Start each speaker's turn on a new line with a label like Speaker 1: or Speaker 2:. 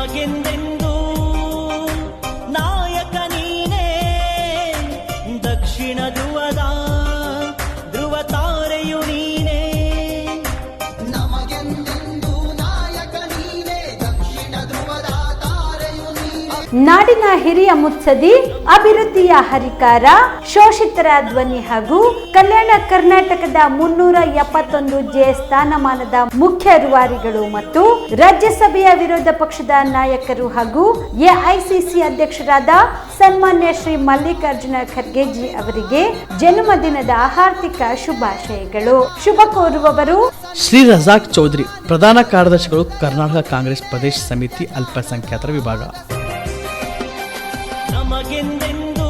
Speaker 1: ನಮಗೆಂದೆಂದೂ
Speaker 2: ನಾಡಿನ ಹಿರಿಯ ಮುತ್ಸದಿ ಅಭಿವೃದ್ಧಿಯ ಹರಿಕಾರ, ಶೋಷಿತರ ಧ್ವನಿ ಹಾಗೂ ಕಲ್ಯಾಣ ಕರ್ನಾಟಕದ ಮುನ್ನೂರ ಎಪ್ಪತ್ತೊಂದು ಜೆ ಸ್ಥಾನಮಾನದ ಮುಖ್ಯ ರೂವಾರಿಗಳು ಮತ್ತು ರಾಜ್ಯಸಭೆಯ ವಿರೋಧ ಪಕ್ಷದ ನಾಯಕರು ಹಾಗೂ ಎಐಸಿಸಿ ಅಧ್ಯಕ್ಷರಾದ ಸನ್ಮಾನ್ಯ ಶ್ರೀ ಮಲ್ಲಿಕಾರ್ಜುನ ಖರ್ಗೆಜಿ ಅವರಿಗೆ ಜನ್ಮದಿನದ ಹಾರ್ದಿಕ ಶುಭಾಶಯಗಳು. ಶುಭ ಕೋರುವವರು
Speaker 3: ಶ್ರೀ ರಜಾಕ್ ಚೌಧರಿ, ಪ್ರಧಾನ ಕಾರ್ಯದರ್ಶಿಗಳು, ಕರ್ನಾಟಕ ಕಾಂಗ್ರೆಸ್ ಪ್ರದೇಶ ಸಮಿತಿ ಅಲ್ಪಸಂಖ್ಯಾತರ ವಿಭಾಗ.
Speaker 1: magin din din.